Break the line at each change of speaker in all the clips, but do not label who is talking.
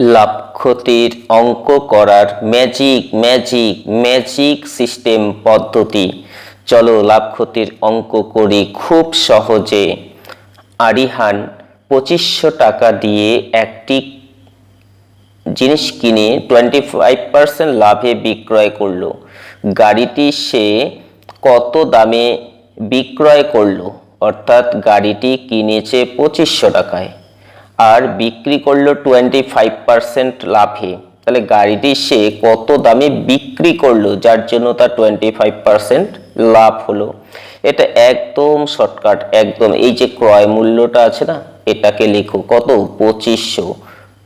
লাভ ক্ষতির অঙ্ক করার ম্যাজিক ম্যাজিক ম্যাজিক সিস্টেম পদ্ধতি। চলো লাভ ক্ষতির অঙ্ক করি খুব সহজে। আরিহান পঁচিশশো টাকা দিয়ে একটি জিনিস কিনে টোয়েন্টি ফাইভ পার্সেন্ট লাভে বিক্রয় করল। গাড়িটি সে কত দামে বিক্রয় করল? অর্থাৎ গাড়িটি কিনেছে পঁচিশশো টাকায়। আর বিক্রি করল টোয়েন্টি ফাইভ পার্সেন্ট লাভে। তাহলে গাড়িটি সে কত দামে বিক্রি করল, যার জন্য তার টোয়েন্টি ফাইভ পার্সেন্ট লাভ হলো। এটা একদম শর্টকাট একদম। এই যে ক্রয় মূল্যটা আছে না, এটাকে লেখো, কত? পঁচিশশো।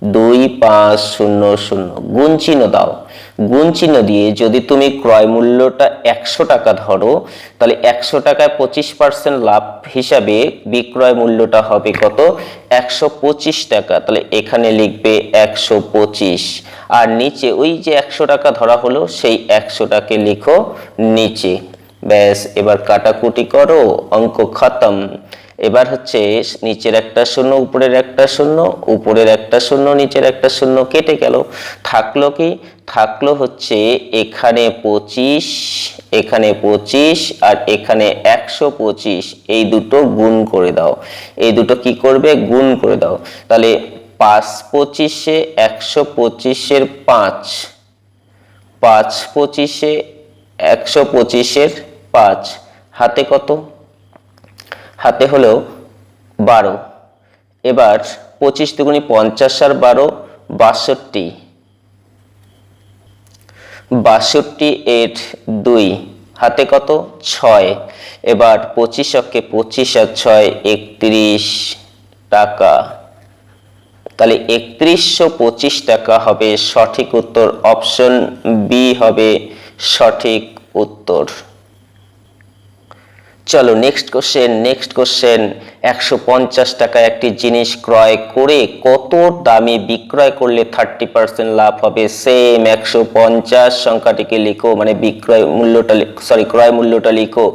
দুই পাঁচ শূন্য শূন্য। গুণ দাও। গুণ দিয়ে যদি তুমি ক্রয় মূল্যটা একশো টাকা ধরো, তাহলে একশো টাকায় পঁচিশ পার্সেন্ট লাভ হিসাবে বিক্রয় মূল্যটা হবে কত? একশো পঁচিশ টাকা। তাহলে এখানে লিখবে একশো পঁচিশ। আর নিচে ওই যে একশো টাকা ধরা হলো, সেই একশোটাকে লিখো নিচে। ব্যাস, এবার কাটাকুটি করো, অঙ্ক খতম। এবার হচ্ছে নিচের একটা শূন্য, উপরের একটা শূন্য, উপরের একটা শূন্য, নিচের একটা শূন্য কেটে গেল। থাকল কি? থাকল হচ্ছে এখানে পঁচিশ এখানে পঁচিশ আর এখানে একশো পঁচিশ। এই দুটো গুণ করে দাও। এই দুটো কি করবে? গুণ করে দাও। তাহলে পাঁচ পঁচিশে একশো পঁচিশের পাঁচ। পাঁচ পঁচিশে একশো পঁচিশের পাঁচ, হাতে কত? হাতে হলো বারো। এবার পঁচিশ দুগুণি পঞ্চাশ আর বারো, বাষট্টি। বাষট্টি এর দুই, হাতে কত? ছয়। এবার পঁচিশ অক্ষে পঁচিশ আর ছয়, একত্রিশ টাকা। তাহলে একত্রিশশো পঁচিশ টাকা হবে সঠিক উত্তর, অপশন বি হবে সঠিক উত্তর। চলো নেক্সট কোশ্চেন নেক্সট কোশ্চেন একশো পঞ্চাশ টাকায় একটি জিনিস ক্রয় করে কত দামে বিক্রয় করলে থার্টি পার্সেন্ট লাভ হবে? সেম একশো পঞ্চাশ সংখ্যাটিকে লিখো মানে বিক্রয় মূল্যটা সরি ক্রয় মূল্যটা লিখো।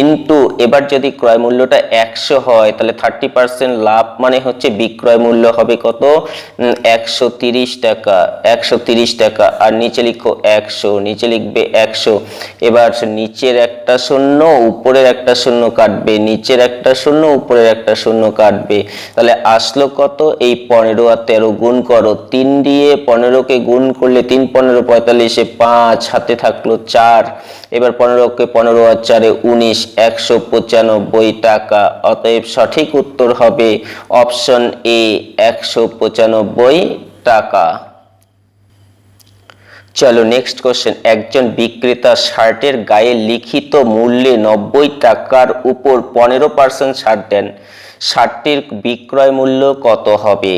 ইন্টু এবার যদি ক্রয় মূল্যটা একশো হয়, তাহলে থার্টি পার্সেন্ট লাভ মানে হচ্ছে বিক্রয় মূল্য হবে কত? একশো তিরিশ টাকা, একশো তিরিশ টাকা। আর নিচে লিখো একশো, নিচে লিখবে একশো। এবার নিচের একটা শূন্য, উপরের একটা শূন্য কাটবে। নিচের একটা শূন্য, উপরের একটা শূন্য কাটবে। তাহলে আসলো কত? এই পনেরো আর তেরো গুণ করো। তিন দিয়ে পনেরোকে গুণ করলে তিন, পনেরো, পঁয়তাল্লিশে পাঁচ, হাতে থাকল চার। এবার পনেরোকে পনেরো আর চারে উনিশ, একশো পঁচানব্বই টাকা। অতএব সঠিক উত্তর হবে অপশন এ, একশো পঁচানব্বই টাকা। চলো নেক্সট কোশ্চেন একজন বিক্রেতা শার্টের গায়ে লিখিত মূল্যে নব্বই টাকার উপর পনেরো পার্সেন্ট ছাড় দেন। শার্টটির বিক্রয় মূল্য কত হবে?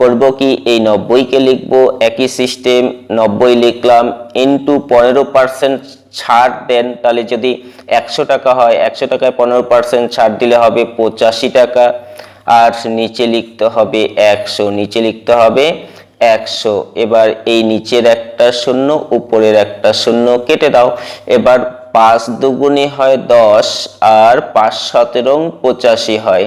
করব কি এই নব্বইকে লিখব? একই সিস্টেম নব্বই লিখলাম ইন্টু পনেরো পার্সেন্ট ছাড় দেন। তাহলে যদি একশো টাকা হয়, একশো টাকায় পনেরো পার্সেন্ট ছাড় দিলে হবে পঁচাশি টাকা। আর নিচে লিখতে হবে একশো, নিচে লিখতে হবে একশো। এবার এই নিচের একটা শূন্য, উপরের একটা শূন্য কেটে দাও। এবার পাঁচ দুগুণে হয় দশ আর পাঁচ সতেরো পঁচাশি হয়।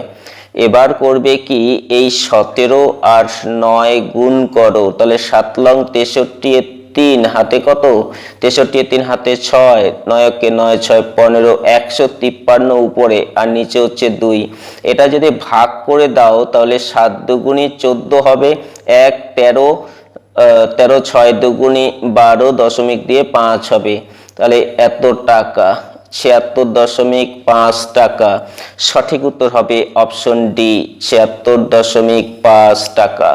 এবার করবে কি? এই সতেরো আর নয় গুণ করো। তাহলে সাত লং তেষট্টি তিন হাতে কত? তেষট্টি তিন হাতে ছয় নয়কে নয় ছয় পনেরো, একশো তিপ্পান্ন উপরে, আর নিচে হচ্ছে দুই। এটা যদি ভাগ করে দাও, তাহলে সাত দুগুণি চোদ্দ হবে, এক তেরো তেরো ছয় দুগুণি বারো দশমিক দিয়ে পাঁচ হবে। তাহলে এত টাকা, ছিয়াত্তর দশমিক পাঁচ টাকা। সঠিক উত্তর হবে অপশন ডি, ছিয়াত্তর দশমিক পাঁচ টাকা।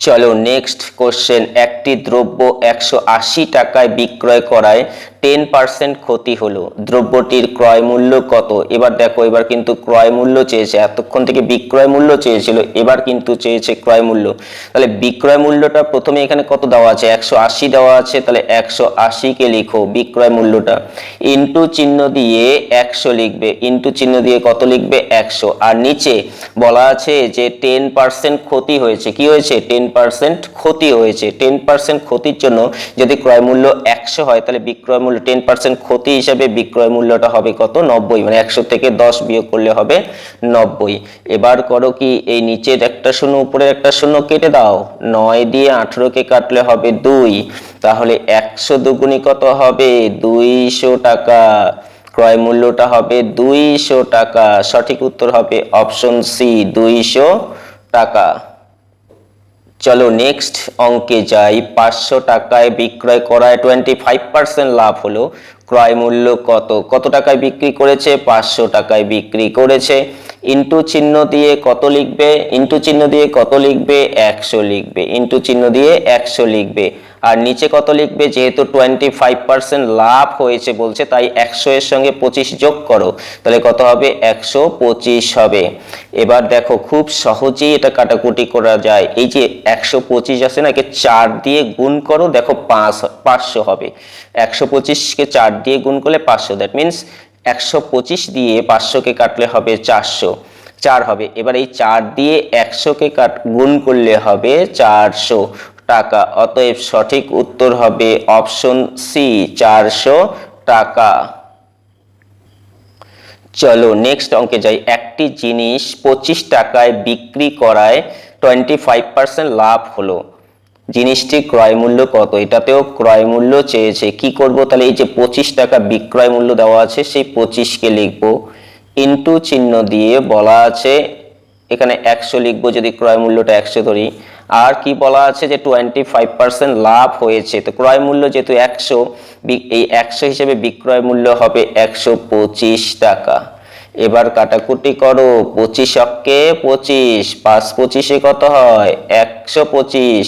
চলো নেক্সট কোশ্চেন একটি দ্রব্য একশো আশি টাকায় বিক্রয় করায় টেন পার্সেন্ট ক্ষতি হলো। দ্রব্যটির ক্রয় মূল্য কত? এবার দেখো, এবার কিন্তু ক্রয় মূল্য চেয়েছে, এতক্ষণ থেকে বিক্রয় মূল্য চেয়েছিল, এবার কিন্তু চেয়েছে ক্রয় মূল্য। তাহলে বিক্রয় মূল্যটা প্রথমে এখানে কত দেওয়া আছে? একশো আশি দেওয়া আছে, তাহলে একশো আশিকে লিখো বিক্রয় মূল্যটা। ইন্টু চিহ্ন দিয়ে একশো লিখবে। ইন্টু চিহ্ন দিয়ে কত লিখবে? একশো। আর নিচে বলা আছে যে টেন পার্সেন্ট ক্ষতি হয়েছে। কি হয়েছে? টেন পার্সেন্ট ক্ষতি হয়েছে। টেন পার্সেন্ট ক্ষতির জন্য যদি ক্রয় মূল্য একশো হয়, তাহলে বিক্রয় মূল্য মূল্য টেন পার্সেন্ট ক্ষতি হিসাবে বিক্রয় মূল্যটা হবে কত? নব্বই মানে একশো থেকে দশ বিয়োগ করলে হবে নব্বই। এবার করো কি, এই নিচের একটা শূন্য, উপরের একটা শূন্য কেটে দাও। নয় দিয়ে আঠেরোকে কাটলে হবে দুই। তাহলে একশো দুগুণি কত হবে? দুইশো টাকা। ক্রয় মূল্যটা হবে দুইশো টাকা। সঠিক উত্তর হবে অপশন সি, দুইশো টাকা। চলো নেক্সট অঙ্কে যাই। পাঁচশো টাকায় বিক্রয় করায় টোয়েন্টি ফাইভ পার্সেন্ট লাভ হলো। ক্রয় মূল্য কত? কত টাকায় বিক্রি করেছে? পাঁচশো টাকায় বিক্রি করেছে। ইন্টু চিহ্ন দিয়ে কত লিখবে? ইন্টু চিহ্ন দিয়ে কত লিখবে? একশো লিখবে। ইন্টু চিহ্ন দিয়ে একশো লিখবে। আর নিচে কত লিখবে? যেহেতু টোয়েন্টি ফাইভ পার্সেন্ট লাভ হয়েছে বলছে, তাই একশো এর সঙ্গে পঁচিশ যোগ করো। তাহলে কত হবে? একশো পঁচিশ হবে। এবার দেখো, খুব সহজেই এটা কাটাকুটি করা যায়। এই যে একশো পঁচিশ আছে না, একে চার দিয়ে গুণ করো, দেখো পাঁচ, পাঁচশো হবে। একশো পঁচিশকে চার দিয়ে গুণ করলে পাঁচশো। দ্যাট মিনস একশো পঁচিশ দিয়ে পাঁচশোকে কাটলে হবে চারশো। চার হবে। এবার এই চার দিয়ে একশোকে কাট, গুণ করলে হবে চারশো। টাকা। অতএব সঠিক উত্তর হবে অপশন সি, চারশো টাকা। চলো নেক্সট অঙ্কে যাই। একটি জিনিস পঁচিশ টাকায় বিক্রি করায় টোয়েন্টি ফাইভ পার্সেন্ট লাভ হলো। জিনিসটি ক্রয় মূল্য কত? এটাতেও ক্রয় মূল্য চেয়েছে। কি করব? তাহলে এই যে পঁচিশ টাকা বিক্রয় মূল্য দেওয়া আছে, সেই পঁচিশকে লিখব। ইন্টু চিহ্ন দিয়ে বলা আছে, এখানে একশো লিখব যদি ক্রয় মূল্যটা একশো ধরি। আর কি বলা আছে যে টোয়েন্টি ফাইভ পার্সেন্ট লাভ হয়েছে। তো ক্রয় মূল্য যেহেতু একশো এই একশো হিসেবে বিক্রয় মূল্য হবে একশো পঁচিশ টাকা। এবার কাটাকুটি করো, পঁচিশ অক্কে পঁচিশ, পাঁচ পঁচিশে কত হয়? একশো পঁচিশ।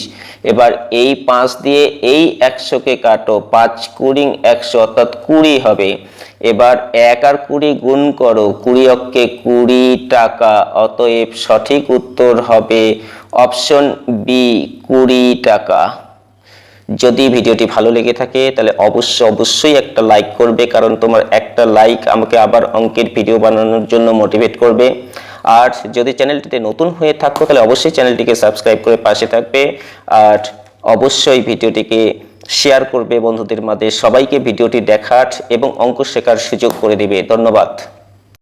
এবার এই পাঁচ দিয়ে এই একশোকে কাটো, পাঁচ কুড়ি একশো অর্থাৎ কুড়ি হবে। এবার এক আর কুড়ি গুণ করো, কুড়ি অক্কে কুড়ি টাকা, অতএব সঠিক উত্তর হবে অপশন বি কুড়ি টাকা। যদি ভিডিওটি ভালো লেগে থাকে, তাহলে অবশ্যই অবশ্যই একটা লাইক করবে, কারণ তোমার একটা লাইক আমাকে আবার অঙ্কের ভিডিও বানানোর জন্য মোটিভেট করবে। আর যদি চ্যানেলটিতে নতুন হয়ে থাকো, তাহলে অবশ্যই চ্যানেলটিকে সাবস্ক্রাইব করে পাশে থাকবে। আর অবশ্যই ভিডিওটিকে শেয়ার করবে বন্ধুদের মাঝে। সবাইকে ভিডিওটি দেখার এবং অঙ্ক শেখার সুযোগ করে দিবে। ধন্যবাদ।